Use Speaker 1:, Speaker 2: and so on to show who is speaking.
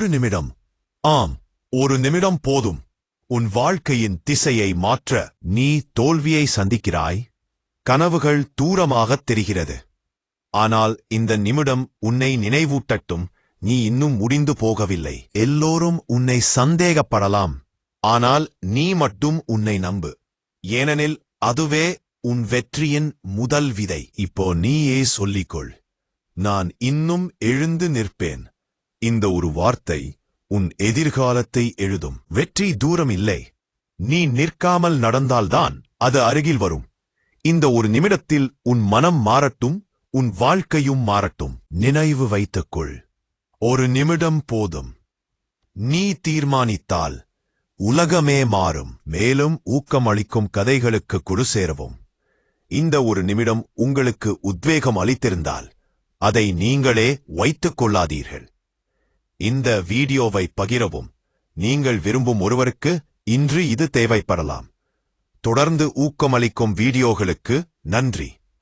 Speaker 1: ஒரு நிமிடம். ஆம் ஒரு நிமிடம் போதும். உன் வாழ்க்கையின் திசையை மாற்ற நீ தோல்வியை சந்திக்கிறாய். கனவுகள் தூரமாகத் தெரிகிறது. ஆனால் இந்த நிமிடம் உன்னை நினைவூட்டட்டும். நீ இன்னும் முடிந்து போகவில்லை. எல்லோரும் உன்னை சந்தேகப்படலாம். ஆனால் நீ மட்டும் உன்னை நம்பு. ஏனெனில் அதுவே உன் வெற்றியின் முதல் விதை. இப்போ நீயே சொல்லிக்கொள். நான் இன்னும் எழுந்து நிற்பேன். இந்த ஒரு வார்த்தை உன் எதிர்காலத்தை எழுதும். வெற்றி தூரம் இல்லை. நீ நிற்காமல் நடந்தால்தான் அது அருகில் வரும். இந்த ஒரு நிமிடத்தில் உன் மனம் மாறட்டும் உன் வாழ்க்கையும் மாறட்டும். நினைவு வைத்துக்கொள். ஒரு நிமிடம் போதும். நீ தீர்மானித்தால் உலகமே மாறும். மேலும் ஊக்கமளிக்கும் கதைகளுக்கு குழு சேரவும். இந்த ஒரு நிமிடம் உங்களுக்கு உத்வேகம் அளித்திருந்தால் அதை நீங்களே வைத்துக் கொள்ளாதீர்கள். இந்த வீடியோவை பகிரவும். நீங்கள் விரும்பும் ஒருவருக்கு இன்று இது தேவைப்படலாம். தொடர்ந்து ஊக்கமளிக்கும் வீடியோகளுக்கு நன்றி.